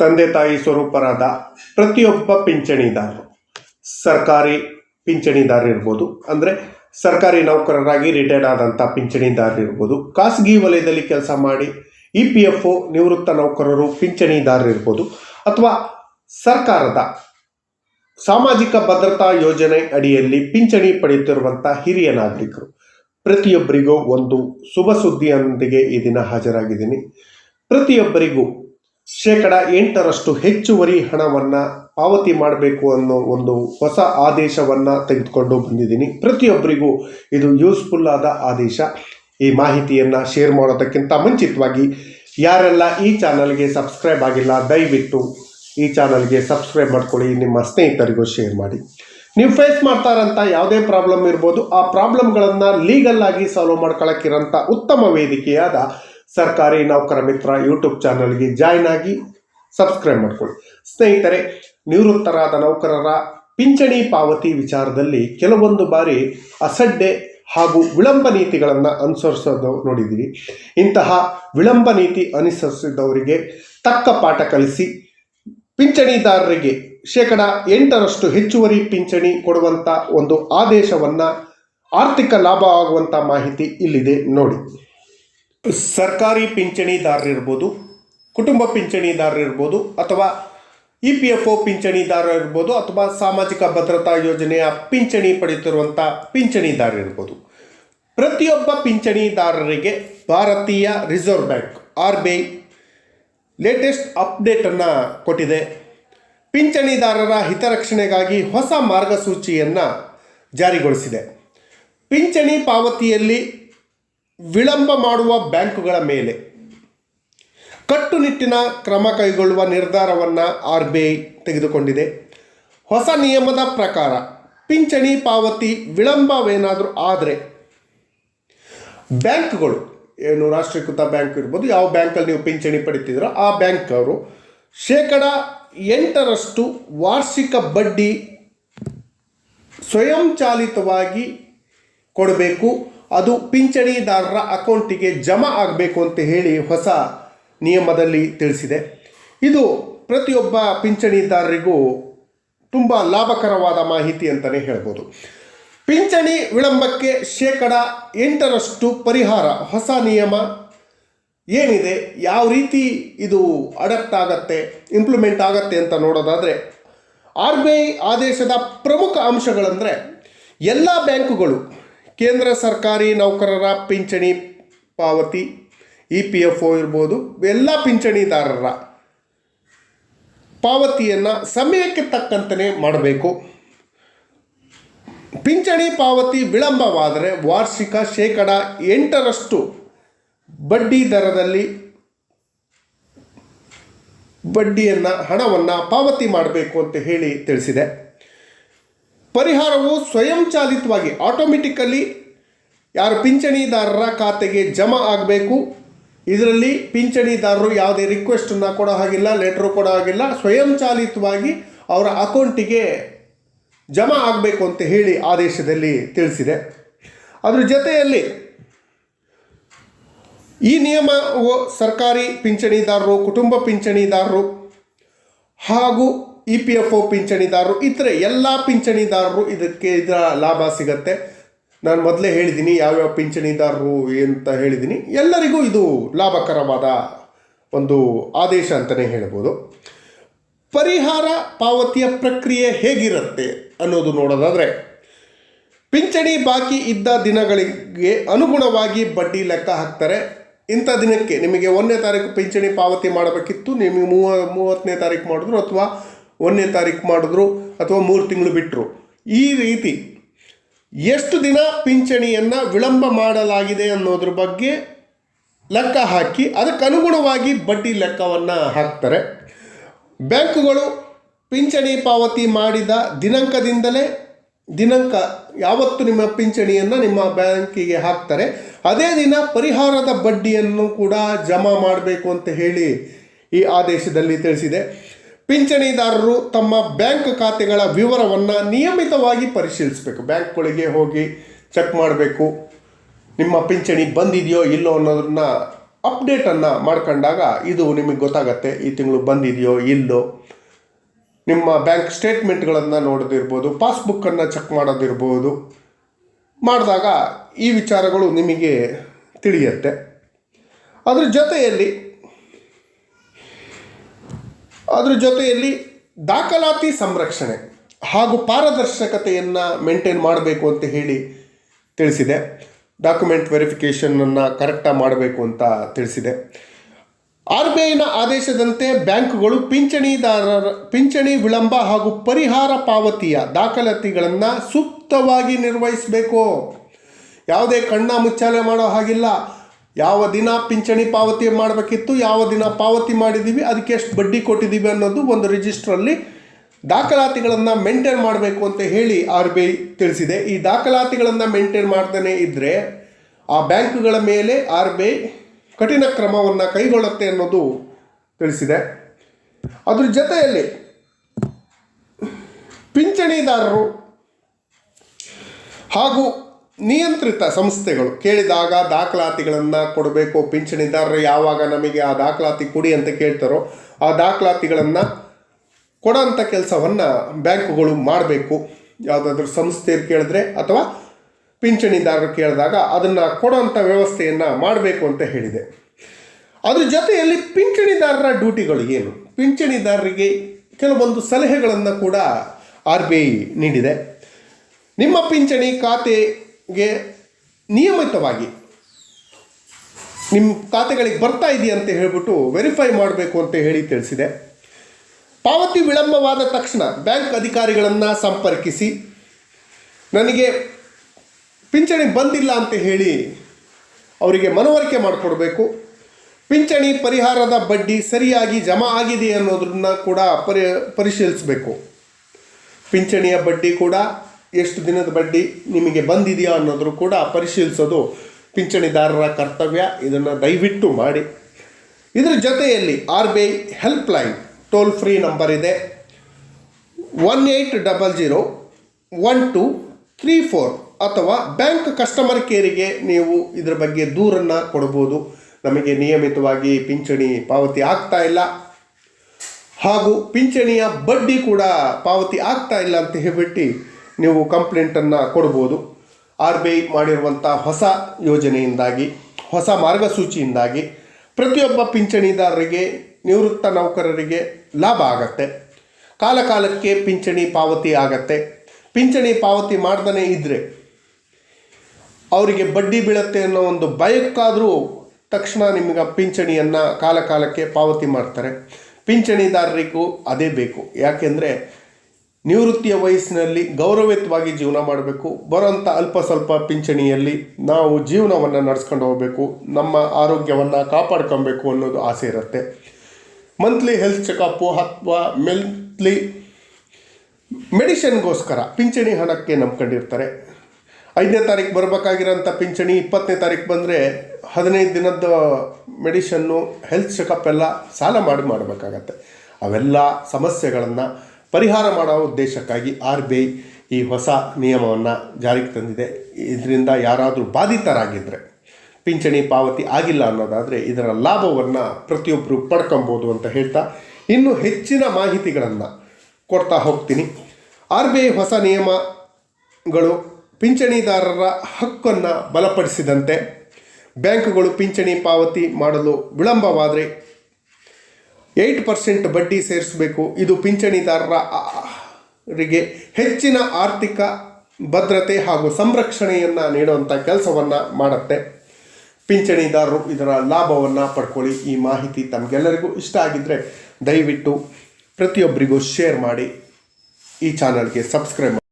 ತಂದೆ ತಾಯಿ ಸ್ವರೂಪರಾದ ಪ್ರತಿಯೊಬ್ಬ ಪಿಂಚಣಿದಾರರು. ಸರ್ಕಾರಿ ಪಿಂಚಣಿದಾರರಿರ್ಬೋದು ಅಂದರೆ ಸರ್ಕಾರಿ ನೌಕರರಾಗಿ ರಿಟೈರ್ಡ್ ಆದಂಥ ಪಿಂಚಣಿದಾರರಿರ್ಬೋದು ಖಾಸಗಿ ವಲಯದಲ್ಲಿ ಕೆಲಸ ಮಾಡಿ ಇ ಪಿ ಎಫ್ ಒ ನಿವೃತ್ತ ನೌಕರರು ಪಿಂಚಣಿದಾರರಿರ್ಬೋದು ಅಥವಾ ಸರ್ಕಾರದ ಸಾಮಾಜಿಕ ಭದ್ರತಾ ಯೋಜನೆ ಅಡಿಯಲ್ಲಿ ಪಿಂಚಣಿ ಪಡೆಯುತ್ತಿರುವಂಥ ಹಿರಿಯ ನಾಗರಿಕರು. ಪ್ರತಿಯೊಬ್ಬರಿಗೂ ಒಂದು ಶುಭ ಸುದ್ದಿಯೊಂದಿಗೆ ಈ ದಿನ ಹಾಜರಾಗಿದ್ದೀನಿ. ಪ್ರತಿಯೊಬ್ಬರಿಗೂ ಶೇಕಡ ಎಂಟರಷ್ಟು ಹೆಚ್ಚುವರಿ ಹಣವನ್ನು ಪಾವತಿ ಮಾಡಬೇಕು ಅನ್ನೋ ಒಂದು ಹೊಸ ಆದೇಶವನ್ನು ತೆಗೆದುಕೊಂಡು ಬಂದಿದ್ದೀನಿ. ಪ್ರತಿಯೊಬ್ಬರಿಗೂ ಇದು ಯೂಸ್ಫುಲ್ ಆದ ಆದೇಶ. ಈ ಮಾಹಿತಿಯನ್ನು ಶೇರ್ ಮಾಡೋದಕ್ಕಿಂತ ಮುಂಚಿತವಾಗಿ ಯಾರೆಲ್ಲ ಈ ಚಾನಲ್ಗೆ ಸಬ್ಸ್ಕ್ರೈಬ್ ಆಗಿಲ್ಲ, ದಯವಿಟ್ಟು ಈ ಚಾನಲ್ಗೆ ಸಬ್ಸ್ಕ್ರೈಬ್ ಮಾಡ್ಕೊಳ್ಳಿ. ನಿಮ್ಮ ಸ್ನೇಹಿತರಿಗೂ ಶೇರ್ ಮಾಡಿ. ನೀವು ಫೇಸ್ ಮಾಡ್ತಾರಂಥ ಯಾವುದೇ ಪ್ರಾಬ್ಲಮ್ ಇರ್ಬೋದು. ಆ ಪ್ರಾಬ್ಲಮ್ಗಳನ್ನು ಲೀಗಲ್ ಆಗಿ ಸಾಲ್ವ್ ಮಾಡ್ಕೊಳಕ್ಕಿರೋಂಥ ಉತ್ತಮ ವೇದಿಕೆಯಾದ ಸರ್ಕಾರಿ ನೌಕರ ಮಿತ್ರ ಯೂಟ್ಯೂಬ್ ಚಾನಲ್ಗೆ ಜಾಯ್ನ್ ಆಗಿ ಸಬ್ಸ್ಕ್ರೈಬ್ ಮಾಡಿಕೊಳ್ಳಿ. ಸ್ನೇಹಿತರೆ, ನಿವೃತ್ತರಾದ ನೌಕರರ ಪಿಂಚಣಿ ಪಾವತಿ ವಿಚಾರದಲ್ಲಿ ಕೆಲವೊಂದು ಬಾರಿ ಅಸಡ್ಡೆ ಹಾಗೂ ವಿಳಂಬ ನೀತಿಗಳನ್ನು ಅನುಸರಿಸೋದು ನೋಡಿದ್ದೀವಿ. ಇಂತಹ ವಿಳಂಬ ನೀತಿ ಅನುಸರಿಸಿದವರಿಗೆ ತಕ್ಕ ಪಾಠ ಕಲಿಸಿ ಪಿಂಚಣಿದಾರರಿಗೆ ಶೇಕಡ ಎಂಟರಷ್ಟು ಹೆಚ್ಚುವರಿ ಪಿಂಚಣಿ ಕೊಡುವಂಥ ಒಂದು ಆದೇಶವನ್ನು ಆರ್ಥಿಕ ಲಾಭ ಆಗುವಂಥ ಮಾಹಿತಿ ಇಲ್ಲಿದೆ ನೋಡಿ. ಸರ್ಕಾರಿ ಪಿಂಚಣಿದಾರರಿರ್ಬೋದು ಕುಟುಂಬ ಪಿಂಚಣಿದಾರರಿರ್ಬೋದು ಅಥವಾ ಇ ಪಿ ಎಫ್ ಒ ಪಿಂಚಣಿದಾರ ಇರ್ಬೋದು, ಅಥವಾ ಸಾಮಾಜಿಕ ಭದ್ರತಾ ಯೋಜನೆಯ ಪಿಂಚಣಿ ಪಡೆಯುತ್ತಿರುವಂಥ ಪಿಂಚಣಿದಾರರಿರ್ಬೋದು ಪ್ರತಿಯೊಬ್ಬ ಪಿಂಚಣಿದಾರರಿಗೆ ಭಾರತೀಯ Reserve Bank, R B I latest ಅಪ್ಡೇಟನ್ನು ಕೊಟ್ಟಿದೆ. ಪಿಂಚಣಿದಾರರ ಹಿತರಕ್ಷಣೆಗಾಗಿ ಹೊಸ ಮಾರ್ಗಸೂಚಿಯನ್ನು ಜಾರಿಗೊಳಿಸಿದೆ. ಪಿಂಚಣಿ ಪಾವತಿಯಲ್ಲಿ ವಿಳಂಬ ಮಾಡುವ ಬ್ಯಾಂಕುಗಳ ಮೇಲೆ ಕಟ್ಟುನಿಟ್ಟಿನ ಕ್ರಮ ಕೈಗೊಳ್ಳುವ ನಿರ್ಧಾರವನ್ನು ಆರ್ ಬಿ ಐ ತೆಗೆದುಕೊಂಡಿದೆ. ಹೊಸ ನಿಯಮದ ಪ್ರಕಾರ ಪಿಂಚಣಿ ಪಾವತಿ ವಿಳಂಬವೇನಾದರೂ ಆದರೆ ಬ್ಯಾಂಕ್ಗಳು, ಏನು ರಾಷ್ಟ್ರೀಕೃತ ಬ್ಯಾಂಕ್ ಇರ್ಬೋದು, ಯಾವ ಬ್ಯಾಂಕಲ್ಲಿ ನೀವು ಪಿಂಚಣಿ ಪಡಿತಿದ್ರೋ ಆ ಬ್ಯಾಂಕ್ ಅವರು ಶೇಕಡ ಎಂಟರಷ್ಟು ವಾರ್ಷಿಕ ಬಡ್ಡಿ ಸ್ವಯಂಚಾಲಿತವಾಗಿ ಕೊಡಬೇಕು. ಅದು ಪಿಂಚಣಿದಾರರ ಅಕೌಂಟಿಗೆ ಜಮಾ ಆಗಬೇಕು ಅಂತ ಹೇಳಿ ಹೊಸ ನಿಯಮದಲ್ಲಿ ತಿಳಿಸಿದೆ. ಇದು ಪ್ರತಿಯೊಬ್ಬ ಪಿಂಚಣಿದಾರರಿಗೂ ತುಂಬ ಲಾಭಕರವಾದ ಮಾಹಿತಿ ಅಂತಲೇ ಹೇಳ್ಬೋದು. ಪಿಂಚಣಿ ವಿಳಂಬಕ್ಕೆ ಶೇಕಡ ಎಂಟರಷ್ಟು ಪರಿಹಾರ, ಹೊಸ ನಿಯಮ ಏನಿದೆ, ಯಾವ ರೀತಿ ಇದು ಅಡಪ್ಟ್ ಆಗತ್ತೆ, ಇಂಪ್ಲಿಮೆಂಟ್ ಆಗತ್ತೆ ಅಂತ ನೋಡೋದಾದರೆ, ಆರ್ ಬಿ ಐ ಆದೇಶದ ಪ್ರಮುಖ ಅಂಶಗಳಂದರೆ, ಎಲ್ಲ ಬ್ಯಾಂಕುಗಳು ಕೇಂದ್ರ ಸರ್ಕಾರಿ ನೌಕರರ ಪಿಂಚಣಿ ಪಾವತಿ, ಇ ಪಿ ಎಫ್ ಒ ಇರ್ಬೋದು, ಎಲ್ಲ ಪಿಂಚಣಿದಾರರ ಪಾವತಿಯನ್ನು ಸಮಯಕ್ಕೆ ತಕ್ಕಂತಲೇ ಮಾಡಬೇಕು. ಪಿಂಚಣಿ ಪಾವತಿ ವಿಳಂಬವಾದರೆ ವಾರ್ಷಿಕ ಶೇಕಡ ಎಂಟರಷ್ಟು ಬಡ್ಡಿ ದರದಲ್ಲಿ ಬಡ್ಡಿಯನ್ನು ಹಣವನ್ನು ಪಾವತಿ ಮಾಡಬೇಕು ಅಂತ ಹೇಳಿ ತಿಳಿಸಿದೆ. ಪರಿಹಾರವು ಸ್ವಯಂಚಾಲಿತವಾಗಿ ಆಟೋಮೆಟಿಕಲಿ ಯಾರು ಪಿಂಚಣಿದಾರರ ಖಾತೆಗೆ ಜಮಾ ಆಗಬೇಕು. ಇದರಲ್ಲಿ ಪಿಂಚಣಿದಾರರು ಯಾವುದೇ ರಿಕ್ವೆಸ್ಟನ್ನು ಕೊಡೋ ಹಾಗಿಲ್ಲ ಲೆಟ್ರು ಕೊಡೋ ಹಾಗಿಲ್ಲ, ಸ್ವಯಂಚಾಲಿತವಾಗಿ ಅವರ ಅಕೌಂಟಿಗೆ ಜಮಾ ಆಗಬೇಕು ಅಂತ ಹೇಳಿ ಆದೇಶದಲ್ಲಿ ತಿಳಿಸಿದೆ. ಅದರ ಜೊತೆಯಲ್ಲಿ ಈ ನಿಯಮವು ಸರ್ಕಾರಿ ಪಿಂಚಣಿದಾರರು, ಕುಟುಂಬ ಪಿಂಚಣಿದಾರರು ಹಾಗೂ ಇ ಪಿ ಎಫ್ ಒ ಪಿಂಚಣಿದಾರರು ಇದ್ದರೆ ಎಲ್ಲ ಪಿಂಚಣಿದಾರರು ಇದಕ್ಕೆ ಇದರ ಲಾಭ ಸಿಗತ್ತೆ. ನಾನು ಮೊದಲೇ ಹೇಳಿದ್ದೀನಿ ಯಾವ್ಯಾವ ಪಿಂಚಣಿದಾರರು ಅಂತ ಹೇಳಿದ್ದೀನಿ ಎಲ್ಲರಿಗೂ ಇದು ಲಾಭಕರವಾದ ಒಂದು ಆದೇಶ ಅಂತಲೇ ಹೇಳ್ಬೋದು. ಪರಿಹಾರ ಪಾವತಿಯ ಪ್ರಕ್ರಿಯೆ ಹೇಗಿರುತ್ತೆ ಅನ್ನೋದು ನೋಡೋದಾದರೆ, ಪಿಂಚಣಿ ಬಾಕಿ ಇದ್ದ ದಿನಗಳಿಗೆ ಅನುಗುಣವಾಗಿ ಬಡ್ಡಿ ಲೆಕ್ಕ ಹಾಕ್ತಾರೆ. ಇಂಥ ದಿನಕ್ಕೆ ನಿಮಗೆ ಒಂದನೇ ತಾರೀಕು ಪಿಂಚಣಿ ಪಾವತಿ ಮಾಡಬೇಕಿತ್ತು, ನಿಮಗೆ ಮೂವ, ಮೂವತ್ತನೇ ತಾರೀಕು ಮಾಡಿದ್ರು, ಅಥವಾ ಒಂದನೇ ತಾರೀಕು ಮಾಡಿದ್ರು ಅಥವಾ ಮೂರು ತಿಂಗಳು ಬಿಟ್ಟರು ಈ ರೀತಿ ಎಷ್ಟು ದಿನ ಪಿಂಚಣಿಯನ್ನು ವಿಳಂಬ ಮಾಡಲಾಗಿದೆ ಅನ್ನೋದ್ರ ಬಗ್ಗೆ ಲೆಕ್ಕ ಹಾಕಿ ಅದಕ್ಕೆ ಅನುಗುಣವಾಗಿ ಬಡ್ಡಿ ಲೆಕ್ಕವನ್ನು ಹಾಕ್ತಾರೆ. ಬ್ಯಾಂಕುಗಳು ಪಿಂಚಣಿ ಪಾವತಿ ಮಾಡಿದ ದಿನಾಂಕದಿಂದಲೇ ದಿನಾಂಕ ಯಾವತ್ತು ನಿಮ್ಮ ಪಿಂಚಣಿಯನ್ನು ನಿಮ್ಮ ಬ್ಯಾಂಕಿಗೆ ಹಾಕ್ತಾರೆ. ಅದೇ ದಿನ ಪರಿಹಾರದ ಬಡ್ಡಿಯನ್ನು ಕೂಡ ಜಮಾ ಮಾಡಬೇಕು ಅಂತ ಹೇಳಿ ಈ ಆದೇಶದಲ್ಲಿ ತಿಳಿಸಿದೆ. ಪಿಂಚಣಿದಾರರು ತಮ್ಮ ಬ್ಯಾಂಕ್ ಖಾತೆಗಳ ವಿವರವನ್ನು ನಿಯಮಿತವಾಗಿ ಪರಿಶೀಲಿಸಬೇಕು. ಬ್ಯಾಂಕ್ಗಳಿಗೆ ಹೋಗಿ ಚೆಕ್ ಮಾಡಬೇಕು. ನಿಮ್ಮ ಪಿಂಚಣಿ ಬಂದಿದೆಯೋ ಇಲ್ಲೋ ಅನ್ನೋದನ್ನ ಅಪ್ಡೇಟನ್ನು ಮಾಡ್ಕೊಂಡಾಗ ಇದು ನಿಮಗೆ ಗೊತ್ತಾಗತ್ತೆ, ಈ ತಿಂಗಳು ಬಂದಿದೆಯೋ ಇಲ್ಲೋ. ನಿಮ್ಮ ಬ್ಯಾಂಕ್ ಸ್ಟೇಟ್ಮೆಂಟ್ಗಳನ್ನು ನೋಡೋದಿರ್ಬೋದು ಪಾಸ್ಬುಕ್ಕನ್ನು ಚೆಕ್ ಮಾಡೋದಿರ್ಬೋದು. ಮಾಡಿದಾಗ ಈ ವಿಚಾರಗಳು ನಿಮಗೆ ತಿಳಿಯುತ್ತೆ. ಅದ್ರ ಜೊತೆಯಲ್ಲಿ ಅದ್ರ ಜೊತೆಯಲ್ಲಿ ದಾಖಲಾತಿ ಸಂರಕ್ಷಣೆ ಹಾಗೂ ಪಾರದರ್ಶಕತೆಯನ್ನು ಮೇಂಟೈನ್ ಮಾಡಬೇಕು ಅಂತ ಹೇಳಿ ತಿಳಿಸಿದೆ. ಡಾಕ್ಯುಮೆಂಟ್ ವೆರಿಫಿಕೇಷನನ್ನು ಕರೆಕ್ಟಾಗಿ ಮಾಡಬೇಕು ಅಂತ ತಿಳಿಸಿದೆ. ಆರ್ ಬಿ ಐನ ಆದೇಶದಂತೆ ಬ್ಯಾಂಕ್ಗಳು ಪಿಂಚಣಿದಾರರ, ಪಿಂಚಣಿ ವಿಳಂಬ ಹಾಗೂ ಪರಿಹಾರ ಪಾವತಿಯ ದಾಖಲಾತಿಗಳನ್ನು ಸೂಕ್ತವಾಗಿ ನಿರ್ವಹಿಸಬೇಕು. ಯಾವುದೇ ಕಣ್ಣ ಮುಚ್ಚಾಲೆ ಮಾಡೋ ಹಾಗಿಲ್ಲ. ಯಾವ ದಿನ ಪಿಂಚಣಿ ಪಾವತಿ ಮಾಡಬೇಕಿತ್ತು, ಯಾವ ದಿನ ಪಾವತಿ ಮಾಡಿದ್ದೀವಿ ಅದಕ್ಕೆ ಎಷ್ಟು ಬಡ್ಡಿ ಕೊಟ್ಟಿದ್ದೀವಿ ಅನ್ನೋದು ಒಂದು ರಿಜಿಸ್ಟ್ರಲ್ಲಿ ದಾಖಲಾತಿಗಳನ್ನು ಮೇಂಟೈನ್ ಮಾಡಬೇಕು ಅಂತ ಹೇಳಿ ಆರ್ ಬಿ ಐ ತಿಳಿಸಿದೆ. ಈ ದಾಖಲಾತಿಗಳನ್ನು ಮೇಂಟೈನ್ ಮಾಡ್ತಾನೆ ಇದ್ದರೆ ಆ ಬ್ಯಾಂಕ್ಗಳ ಮೇಲೆ ಆರ್ ಬಿ ಐ ಕಠಿಣ ಕ್ರಮವನ್ನು ಕೈಗೊಳ್ಳುತ್ತೆ ಅನ್ನೋದು ತಿಳಿಸಿದೆ. ಅದ್ರ ಜೊತೆಯಲ್ಲಿ ಪಿಂಚಣಿದಾರರು ಹಾಗೂ ನಿಯಂತ್ರಿತ ಸಂಸ್ಥೆಗಳು ಕೇಳಿದಾಗ ದಾಖಲಾತಿಗಳನ್ನು ಕೊಡಬೇಕು, ಪಿಂಚಣಿದಾರರು ಯಾವಾಗ ನಮಗೆ ಆ ದಾಖಲಾತಿ ಕೊಡಿ ಅಂತ ಕೇಳ್ತಾರೋ ಆ ದಾಖಲಾತಿಗಳನ್ನು ಕೊಡೋಂಥ ಕೆಲಸವನ್ನು ಬ್ಯಾಂಕುಗಳು ಮಾಡಬೇಕು. ಯಾವುದಾದ್ರೂ ಸಂಸ್ಥೆಯರು ಕೇಳಿದ್ರೆ ಅಥವಾ ಪಿಂಚಣಿದಾರರು ಕೇಳಿದಾಗ ಅದನ್ನು ಕೊಡೋಂಥ ವ್ಯವಸ್ಥೆಯನ್ನು ಮಾಡಬೇಕು ಅಂತ ಹೇಳಿದೆ. ಅದ್ರ ಜೊತೆಯಲ್ಲಿ ಪಿಂಚಣಿದಾರರ ಡ್ಯೂಟಿಗಳು ಏನು? ಪಿಂಚಣಿದಾರರಿಗೆ ಕೆಲವೊಂದು ಸಲಹೆಗಳನ್ನು ಕೂಡ ಆರ್ ಬಿ ಐ ನೀಡಿದೆ. ನಿಮ್ಮ ಪಿಂಚಣಿ ಖಾತೆಗೆ ನಿಯಮಿತವಾಗಿ ನಿಮ್ಮ ಖಾತೆಗಳಿಗೆ ಬರ್ತಾ ಇದೆಯಾ ಅಂತ ಹೇಳಿಬಿಟ್ಟು ವೆರಿಫೈ ಮಾಡಬೇಕು ಅಂತ ಹೇಳಿ ತಿಳಿಸಿದೆ. ಪಾವತಿ ವಿಳಂಬವಾದ ತಕ್ಷಣ ಬ್ಯಾಂಕ್ ಅಧಿಕಾರಿಗಳನ್ನು ಸಂಪರ್ಕಿಸಿ, ನನಗೆ ಪಿಂಚಣಿ ಬಂದಿಲ್ಲ ಅಂತ ಹೇಳಿ ಅವರಿಗೆ ಮನವರಿಕೆ ಮಾಡಿಕೊಡ್ಬೇಕು. ಪಿಂಚಣಿ ಪರಿಹಾರದ ಬಡ್ಡಿ ಸರಿಯಾಗಿ ಜಮಾ ಆಗಿದೆ ಅನ್ನೋದನ್ನ ಕೂಡ ಪರಿ, ಪರಿಶೀಲಿಸಬೇಕು. ಪಿಂಚಣಿಯ ಬಡ್ಡಿ ಕೂಡ ಎಷ್ಟು ದಿನದ ಬಡ್ಡಿ ನಿಮಗೆ ಬಂದಿದೆಯಾ ಅನ್ನೋದ್ರು ಕೂಡ ಪರಿಶೀಲಿಸೋದು ಪಿಂಚಣಿದಾರರ ಕರ್ತವ್ಯ. ಇದನ್ನು ದಯವಿಟ್ಟು ಮಾಡಿ. ಇದರ ಜೊತೆಯಲ್ಲಿ R B I helpline toll free number ಇದೆ. One eight double zero one two three four ಅಥವಾ ಬ್ಯಾಂಕ್ ಕಸ್ಟಮರ್ ಕೇರಿಗೆ ನೀವು ಇದರ ಬಗ್ಗೆ ದೂರನ್ನು ಕೊಡ್ಬೋದು. ನಮಗೆ ನಿಯಮಿತವಾಗಿ ಪಿಂಚಣಿ ಪಾವತಿ ಆಗ್ತಾ ಇಲ್ಲ. ಹಾಗೂ ಪಿಂಚಣಿಯ ಬಡ್ಡಿ ಕೂಡ ಪಾವತಿ ಆಗ್ತಾ ಇಲ್ಲ ಅಂತ ಹೇಳ್ಬಿಟ್ಟು ನೀವು ಕಂಪ್ಲೇಂಟನ್ನು ಕೊಡ್ಬೋದು. ಆರ್ ಬಿ ಐ ಮಾಡಿರುವಂಥ ಹೊಸ ಯೋಜನೆಯಿಂದಾಗಿ, ಹೊಸ ಮಾರ್ಗಸೂಚಿಯಿಂದಾಗಿ ಪ್ರತಿಯೊಬ್ಬ ಪಿಂಚಣಿದಾರರಿಗೆ, ನಿವೃತ್ತ ನೌಕರರಿಗೆ ಲಾಭ ಆಗತ್ತೆ. ಕಾಲ ಕಾಲಕ್ಕೆ ಪಿಂಚಣಿ ಪಾವತಿ ಆಗತ್ತೆ. ಪಿಂಚಣಿ ಪಾವತಿ ಮಾಡ್ದೇ ಇದ್ದರೆ ಅವರಿಗೆ ಬಡ್ಡಿ ಬೀಳತ್ತೆ ಅನ್ನೋ ಒಂದು ಭಯಕ್ಕಾದರೂ ತಕ್ಷಣ ನಿಮಗೆ ಪಿಂಚಣಿಯನ್ನು ಕಾಲ ಕಾಲಕ್ಕೆ ಪಾವತಿ ಮಾಡ್ತಾರೆ. ಪಿಂಚಣಿದಾರರಿಗೂ ಅದೇ ಬೇಕು. ಯಾಕೆಂದರೆ ನಿವೃತ್ತಿಯ ವಯಸ್ಸಿನಲ್ಲಿ ಗೌರವಯುತವಾಗಿ ಜೀವನ ಮಾಡಬೇಕು. ಬರೋಂಥ ಅಲ್ಪ ಸ್ವಲ್ಪ ಪಿಂಚಣಿಯಲ್ಲಿ ನಾವು ಜೀವನವನ್ನು ನಡೆಸ್ಕೊಂಡು ಹೋಗಬೇಕು. ನಮ್ಮ ಆರೋಗ್ಯವನ್ನು ಕಾಪಾಡ್ಕೊಬೇಕು ಅನ್ನೋದು ಆಸೆ ಇರುತ್ತೆ. ಮಂತ್ಲಿ ಹೆಲ್ತ್ ಚೆಕಪ್ಪು ಅಥವಾ ಮೆಂತ್ಲಿ ಮೆಡಿಷನ್ಗೋಸ್ಕರ ಪಿಂಚಣಿ ಹಣಕ್ಕೆ ನಂಬ್ಕೊಂಡಿರ್ತಾರೆ. ಐದನೇ ತಾರೀಕು ಬರಬೇಕಾಗಿರೋಂಥ ಪಿಂಚಣಿ, ಇಪ್ಪತ್ತನೇ ತಾರೀಕು ಬಂದರೆ ಹದಿನೈದು ದಿನದ ಮೆಡಿಷನ್ನು ಹೆಲ್ತ್ ಚೆಕಪ್ ಎಲ್ಲ ಸಾಲ ಮಾಡಿ ಮಾಡಬೇಕಾಗತ್ತೆ. ಅವೆಲ್ಲ ಸಮಸ್ಯೆಗಳನ್ನು ಪರಿಹಾರ ಮಾಡೋ ಉದ್ದೇಶಕ್ಕಾಗಿ ಆರ್ ಬಿ ಐ ಈ ಹೊಸ ನಿಯಮವನ್ನು ಜಾರಿಗೆ ತಂದಿದೆ. ಇದರಿಂದ ಯಾರಾದರೂ ಬಾಧಿತರಾಗಿದ್ದರೆ ಪಿಂಚಣಿ ಪಾವತಿ ಆಗಿಲ್ಲ ಅನ್ನೋದಾದರೆ ಇದರ ಲಾಭವನ್ನು ಪ್ರತಿಯೊಬ್ಬರು ಪಡ್ಕೊಬೋದು ಅಂತ ಹೇಳ್ತಾ ಇನ್ನೂ ಹೆಚ್ಚಿನ ಮಾಹಿತಿಗಳನ್ನು ಕೊಡ್ತಾ ಹೋಗ್ತೀನಿ. ಆರ್ ಬಿ ಐ ಹೊಸ ನಿಯಮಗಳು ಪಿಂಚಣಿದಾರರ ಹಕ್ಕನ್ನು ಬಲಪಡಿಸಿದಂತೆ, ಬ್ಯಾಂಕುಗಳು ಪಿಂಚಣಿ ಪಾವತಿ ಮಾಡಲು ವಿಳಂಬವಾದರೆ ಏಯ್ಟ್ ಪರ್ಸೆಂಟ್ ಬಡ್ಡಿ ಸೇರಿಸಬೇಕು. ಇದು ಪಿಂಚಣಿದಾರರಿಗೆ ರಿಗೆ ಹೆಚ್ಚಿನ ಆರ್ಥಿಕ ಭದ್ರತೆ ಹಾಗೂ ಸಂರಕ್ಷಣೆಯನ್ನು ನೀಡುವಂಥ ಕೆಲಸವನ್ನು ಮಾಡುತ್ತೆ. ಪಿಂಚಣಿದಾರರು ಇದರ ಲಾಭವನ್ನು ಪಡ್ಕೊಳ್ಳಿ. ಈ ಮಾಹಿತಿ ತಮಗೆಲ್ಲರಿಗೂ ಇಷ್ಟ ಆಗಿದ್ದರೆ ದಯವಿಟ್ಟು ಪ್ರತಿಯೊಬ್ಬರಿಗೂ ಶೇರ್ ಮಾಡಿ. ಈ ಚಾನಲ್ಗೆ ಸಬ್ಸ್ಕ್ರೈಬ್